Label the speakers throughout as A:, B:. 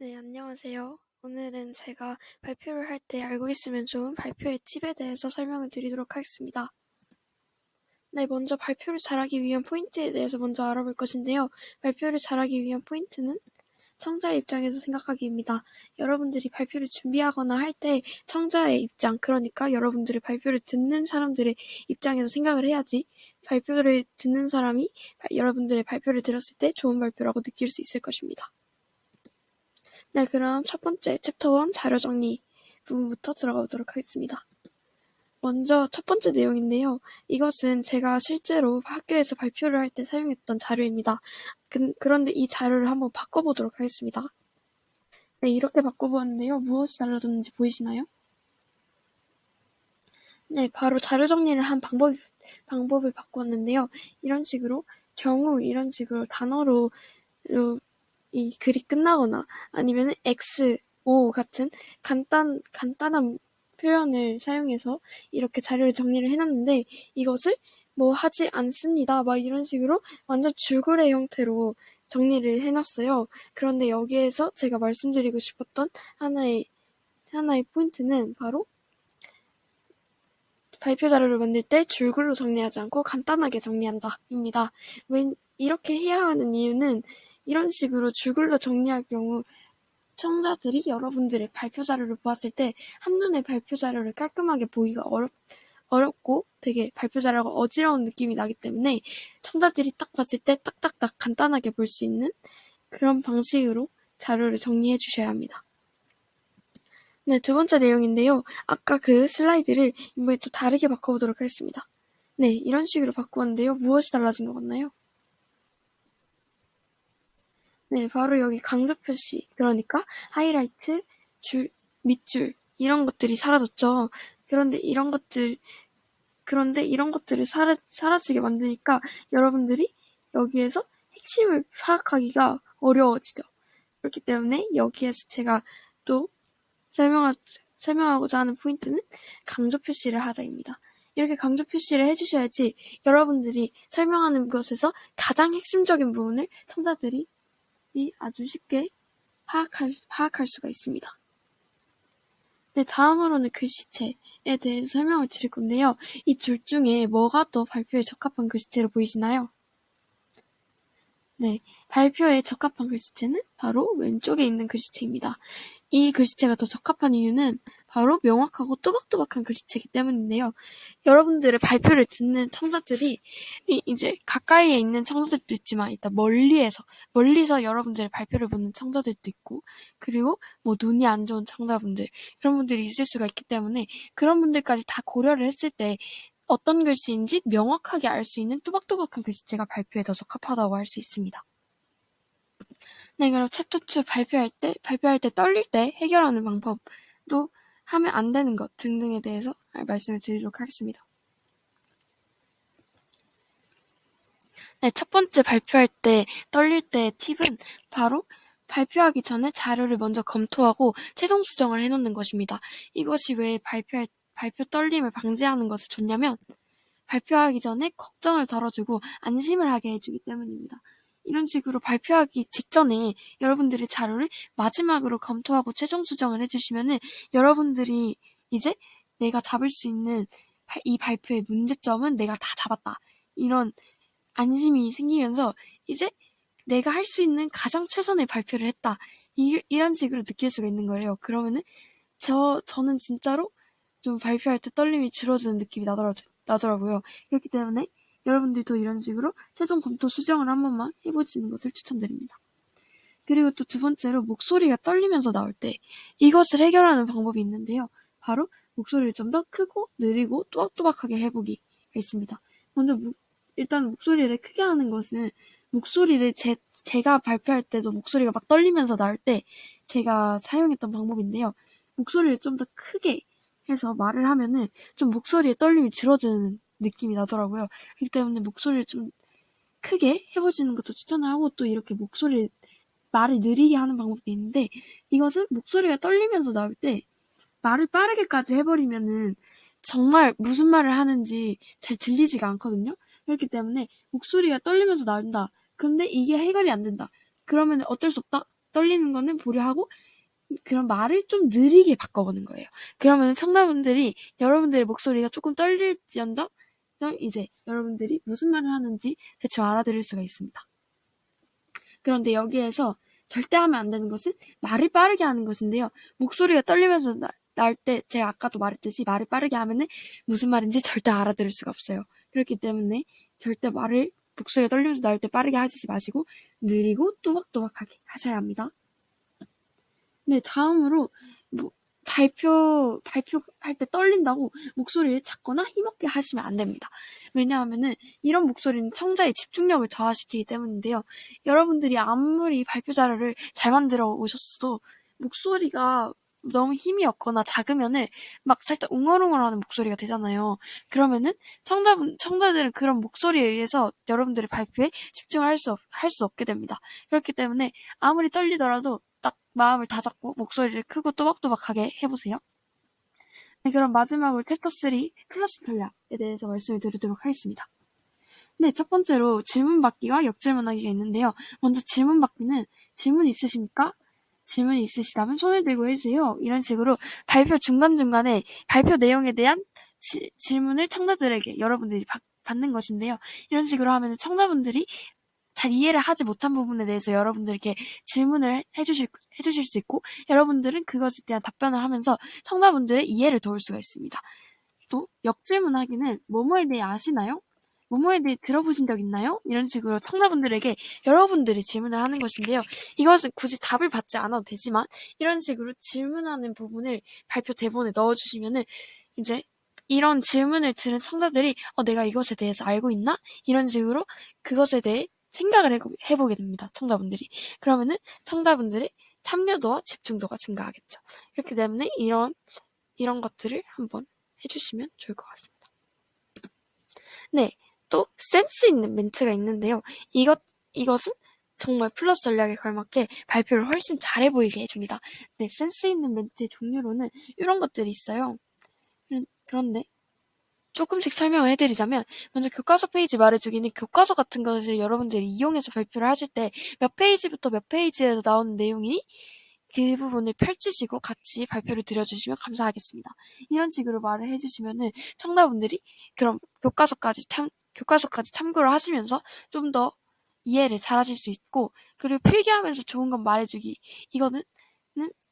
A: 네, 안녕하세요. 오늘은 제가 발표를 할 때 알고 있으면 좋은 발표의 팁에 대해서 설명을 드리도록 하겠습니다. 네, 먼저 발표를 잘하기 위한 포인트에 대해서 먼저 알아볼 것인데요. 발표를 잘하기 위한 포인트는 청자의 입장에서 생각하기입니다. 여러분들이 발표를 준비하거나 할 때 청자의 입장, 그러니까 여러분들의 발표를 듣는 사람들의 입장에서 생각을 해야지 발표를 듣는 사람이 여러분들의 발표를 들었을 때 좋은 발표라고 느낄 수 있을 것입니다. 네, 그럼 첫 번째 챕터 1 자료 정리 부분부터 들어가 보도록 하겠습니다. 먼저 첫 번째 내용인데요. 이것은 제가 실제로 학교에서 발표를 할 때 사용했던 자료입니다. 그, 그런데 이 자료를 한번 바꿔보도록 하겠습니다. 네, 이렇게 바꿔보았는데요. 무엇이 달라졌는지 보이시나요? 네, 바로 자료 정리를 한 방법, 방법을 바꾸었는데요. 이런 식으로 경우 이런 식으로 단어로 이 글이 끝나거나 아니면 X, O 같은 간단, 간단한 표현을 사용해서 이렇게 자료를 정리를 해놨는데 이것을 뭐 하지 않습니다. 막 이런 식으로 완전 줄거리 형태로 정리를 해놨어요. 그런데 여기에서 제가 말씀드리고 싶었던 하나의, 하나의 포인트는 바로 발표 자료를 만들 때 줄글로 정리하지 않고 간단하게 정리한다. 입니다. 왜 이렇게 해야 하는 이유는 이런 식으로 줄글로 정리할 경우 청자들이 여러분들의 발표 자료를 보았을 때 한눈에 발표 자료를 깔끔하게 보기가 어렵, 어렵고 되게 발표 자료가 어지러운 느낌이 나기 때문에 청자들이 딱 봤을 때 딱딱딱 간단하게 볼 수 있는 그런 방식으로 자료를 정리해 주셔야 합니다. 네, 두 번째 내용인데요. 아까 그 슬라이드를 이번에 또 다르게 바꿔보도록 하겠습니다. 네, 이런 식으로 바꾸었는데요. 무엇이 달라진 것 같나요? 네, 바로 여기 강조 표시, 그러니까 하이라이트, 줄, 밑줄 이런 것들이 사라졌죠. 그런데 이런 것들 그런데 이런 것들을 사라, 사라지게 만드니까 여러분들이 여기에서 핵심을 파악하기가 어려워지죠. 그렇기 때문에 여기에서 제가 또 설명하, 설명하고자 하는 포인트는 강조 표시를 하자입니다. 이렇게 강조 표시를 해주셔야지 여러분들이 설명하는 것에서 가장 핵심적인 부분을 청자들이 아주 쉽게 파악할, 파악할 수가 있습니다. 네, 다음으로는 글씨체에 대해서 설명을 드릴 건데요. 이 둘 중에 뭐가 더 발표에 적합한 글씨체로 보이시나요? 네, 발표에 적합한 글씨체는 바로 왼쪽에 있는 글씨체입니다. 이 글씨체가 더 적합한 이유는 바로 명확하고 또박또박한 글씨체이기 때문인데요. 여러분들의 발표를 듣는 청자들이 이제 가까이에 있는 청자들도 있지만 일단 멀리에서 멀리서 여러분들의 발표를 보는 청자들도 있고 그리고 뭐 눈이 안 좋은 청자분들 그런 분들이 있을 수가 있기 때문에 그런 분들까지 다 고려를 했을 때 어떤 글씨인지 명확하게 알 수 있는 또박또박한 글씨체가 발표에 더 적합하다고 할 수 있습니다. 네, 그럼 챕터 2 발표할 때, 발표할 때 떨릴 때 해결하는 방법도 하면 안 되는 것 등등에 대해서 말씀을 드리도록 하겠습니다. 네, 첫 번째 발표할 때 떨릴 때 팁은 바로 발표하기 전에 자료를 먼저 검토하고 최종 수정을 해놓는 것입니다. 이것이 왜 발표할, 발표 떨림을 방지하는 것에 좋냐면 발표하기 전에 걱정을 덜어주고 안심을 하게 해주기 때문입니다. 이런 식으로 발표하기 직전에 여러분들의 자료를 마지막으로 검토하고 최종 수정을 해주시면은 여러분들이 이제 내가 잡을 수 있는 이 발표의 문제점은 내가 다 잡았다. 이런 안심이 생기면서 이제 내가 할 수 있는 가장 최선의 발표를 했다. 이, 이런 식으로 느낄 수가 있는 거예요. 그러면은 저, 저는 진짜로 좀 발표할 때 떨림이 줄어드는 느낌이 나더라고요. 그렇기 때문에 여러분들도 이런 식으로 최종 검토 수정을 한 번만 해보시는 것을 추천드립니다. 그리고 또 두 번째로 목소리가 떨리면서 나올 때 이것을 해결하는 방법이 있는데요. 바로 목소리를 좀 더 크고 느리고 또박또박하게 해보기가 있습니다. 먼저 일단 목소리를 크게 하는 것은 목소리를 제, 제가 발표할 때도 목소리가 막 떨리면서 나올 때 제가 사용했던 방법인데요. 목소리를 좀 더 크게 해서 말을 하면은 좀 목소리의 떨림이 줄어드는 느낌이 나더라고요. 그렇기 때문에 목소리를 좀 크게 해보시는 것도 추천을 하고 또 이렇게 목소리 말을 느리게 하는 방법도 있는데 이것은 목소리가 떨리면서 나올 때 말을 빠르게까지 해버리면은 정말 무슨 말을 하는지 잘 들리지가 않거든요. 그렇기 때문에 목소리가 떨리면서 나온다. 근데 이게 해결이 안 된다. 그러면 어쩔 수 없다. 떨리는 거는 보류하고 그런 말을 좀 느리게 바꿔보는 거예요. 그러면 청자분들이 여러분들의 목소리가 조금 떨릴지언정 이제 여러분들이 무슨 말을 하는지 대충 알아들을 수가 있습니다. 그런데 여기에서 절대 하면 안 되는 것은 말을 빠르게 하는 것인데요. 목소리가 떨리면서 나올 때 제가 아까도 말했듯이 말을 빠르게 하면은 무슨 말인지 절대 알아들을 수가 없어요. 그렇기 때문에 절대 말을 목소리가 떨리면서 나올 때 빠르게 하시지 마시고 느리고 또박또박하게 하셔야 합니다. 네, 다음으로 뭐 발표 발표할 때 떨린다고 목소리를 작거나 힘없게 하시면 안 됩니다. 왜냐하면은 이런 목소리는 청자의 집중력을 저하시키기 때문인데요. 여러분들이 아무리 발표 자료를 잘 만들어 오셨어도 목소리가 너무 힘이 없거나 작으면은 막 살짝 웅얼웅얼하는 목소리가 되잖아요. 그러면은 청자분 청자들은 그런 목소리에 의해서 여러분들의 발표에 집중할 수 할수 없게 됩니다. 그렇기 때문에 아무리 떨리더라도 딱 마음을 다잡고 목소리를 크고 또박또박하게 해보세요. 네, 그럼 마지막으로 챕터 3 플러스 전략에 대해서 말씀을 드리도록 하겠습니다. 네, 첫 번째로 질문 받기와 역질문하기가 있는데요. 먼저 질문 받기는 질문 있으십니까? 질문이 있으시다면 손을 들고 해주세요. 이런 식으로 발표 중간중간에 발표 내용에 대한 지, 질문을 청자들에게 여러분들이 받, 받는 것인데요. 이런 식으로 하면 청자분들이 잘 이해를 하지 못한 부분에 대해서 여러분들에게 질문을 해주실, 해주실 수 있고 여러분들은 그것에 대한 답변을 하면서 청자분들의 이해를 도울 수가 있습니다. 또 역질문하기는 뭐뭐에 대해 아시나요? 뭐뭐에 대해 들어보신 적 있나요? 이런 식으로 청자분들에게 여러분들이 질문을 하는 것인데요. 이것은 굳이 답을 받지 않아도 되지만 이런 식으로 질문하는 부분을 발표 대본에 넣어주시면은 이제 이런 질문을 들은 청자들이 어, 내가 이것에 대해서 알고 있나? 이런 식으로 그것에 대해 생각을 해보게 됩니다. 청자분들이. 그러면은 청자분들의 참여도와 집중도가 증가하겠죠. 그렇기 때문에 이런, 이런 것들을 한번 해주시면 좋을 것 같습니다. 네. 또 센스 있는 멘트가 있는데요. 이것, 이것은 정말 플러스 전략에 걸맞게 발표를 훨씬 잘해 보이게 해줍니다. 네, 센스 있는 멘트의 종류로는 이런 것들이 있어요. 그런데 조금씩 설명을 해드리자면 먼저 교과서 페이지 말해주기는 교과서 같은 것을 여러분들이 이용해서 발표를 하실 때 몇 페이지부터 몇 페이지에서 나오는 내용이 그 부분을 펼치시고 같이 발표를 드려주시면 감사하겠습니다. 이런 식으로 말을 해주시면은 청자분들이 그럼 교과서까지 참 교과서까지 참고를 하시면서 좀 더 이해를 잘 하실 수 있고 그리고 필기하면서 좋은 건 말해주기 이거는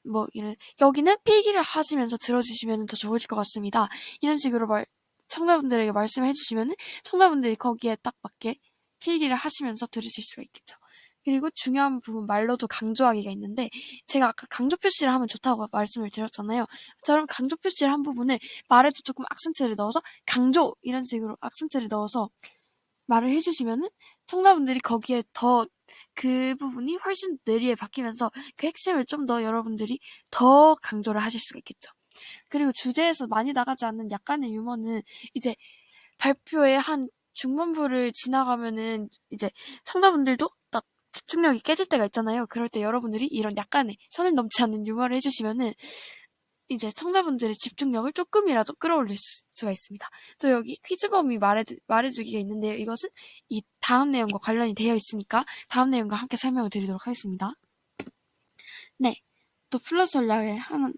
A: 뭐 이런 여기는 필기를 하시면서 들어주시면 더 좋을 것 같습니다. 이런 식으로 말 청자분들에게 말씀해 주시면 청자분들이 거기에 딱 맞게 필기를 하시면서 들으실 수가 있겠죠. 그리고 중요한 부분 말로도 강조하기가 있는데 제가 아까 강조 표시를 하면 좋다고 말씀을 드렸잖아요. 저런 강조 표시를 한 부분을 말에도 조금 악센트를 넣어서 강조 이런 식으로 악센트를 넣어서 말을 해주시면은 청자분들이 거기에 더 그 부분이 훨씬 뇌리에 박히면서 그 핵심을 좀 더 여러분들이 더 강조를 하실 수가 있겠죠. 그리고 주제에서 많이 나가지 않는 약간의 유머는 이제 발표의 한 중반부를 지나가면은 이제 청자분들도 딱 집중력이 깨질 때가 있잖아요. 그럴 때 여러분들이 이런 약간의 선을 넘지 않는 유머를 해주시면은 이제 청자분들의 집중력을 조금이라도 끌어올릴 수가 있습니다. 또 여기 퀴즈범이 말해, 말해주기가 있는데요. 이것은 이 다음 내용과 관련이 되어 있으니까 다음 내용과 함께 설명을 드리도록 하겠습니다. 네. 또 플러스 전략의 하나,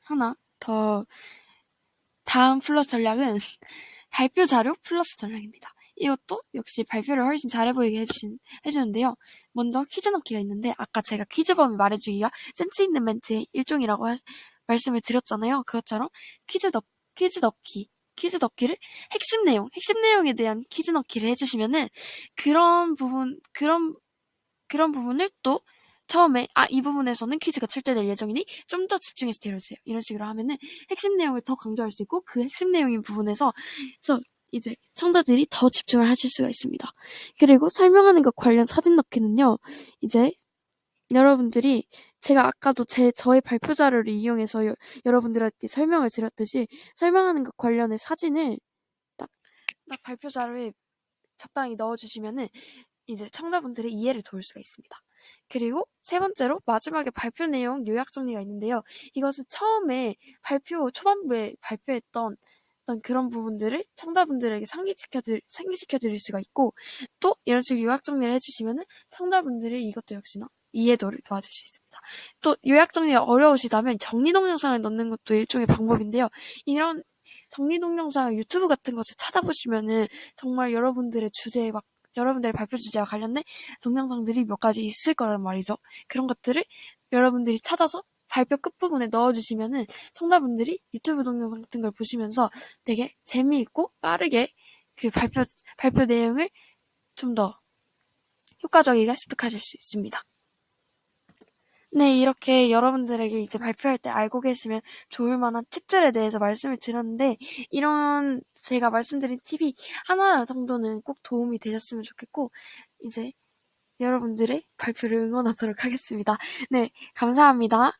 A: 하나 더 다음 플러스 전략은 발표 자료 플러스 전략입니다. 이것도 역시 발표를 훨씬 잘해 보이게 해주신, 해주는데요. 먼저 퀴즈 넣기가 있는데, 아까 제가 퀴즈범이 말해주기가 센스 있는 멘트의 일종이라고 하, 말씀을 드렸잖아요. 그것처럼 퀴즈 넣, 퀴즈 넣기, 퀴즈 넣기를 핵심 내용, 핵심 내용에 대한 퀴즈 넣기를 해주시면은 그런 부분, 그런, 그런 부분을 또 처음에 아 이 부분에서는 퀴즈가 출제될 예정이니 좀 더 집중해서 들어주세요. 이런 식으로 하면은 핵심 내용을 더 강조할 수 있고 그 핵심 내용인 부분에서 그래서 이제 청자들이 더 집중을 하실 수가 있습니다. 그리고 설명하는 것 관련 사진 넣기는요. 이제 여러분들이 제가 아까도 제 저의 발표 자료를 이용해서 여, 여러분들한테 설명을 드렸듯이 설명하는 것 관련의 사진을 딱, 딱 발표 자료에 적당히 넣어주시면은 이제 청자분들의 이해를 도울 수가 있습니다. 그리고 세 번째로 마지막에 발표 내용 요약 정리가 있는데요. 이것은 처음에 발표 초반부에 발표했던 그런 부분들을 청자분들에게 상기시켜, 드, 상기시켜 드릴 수가 있고 또 이런 식으로 요약 정리를 해주시면은 청자분들이 이것도 역시나 이해도를 도와줄 수 있습니다. 또 요약 정리가 어려우시다면 정리 동영상을 넣는 것도 일종의 방법인데요. 이런 정리 동영상 유튜브 같은 것을 찾아보시면은 정말 여러분들의 주제에 막 여러분들의 발표 주제와 관련된 동영상들이 몇 가지 있을 거란 말이죠. 그런 것들을 여러분들이 찾아서 발표 끝부분에 넣어주시면은 청자분들이 유튜브 동영상 같은 걸 보시면서 되게 재미있고 빠르게 그 발표, 발표 내용을 좀 더 효과적이게 습득하실 수 있습니다. 네, 이렇게 여러분들에게 이제 발표할 때 알고 계시면 좋을 만한 팁들에 대해서 말씀을 드렸는데, 이런 제가 말씀드린 팁이 하나 정도는 꼭 도움이 되셨으면 좋겠고, 이제 여러분들의 발표를 응원하도록 하겠습니다. 네, 감사합니다.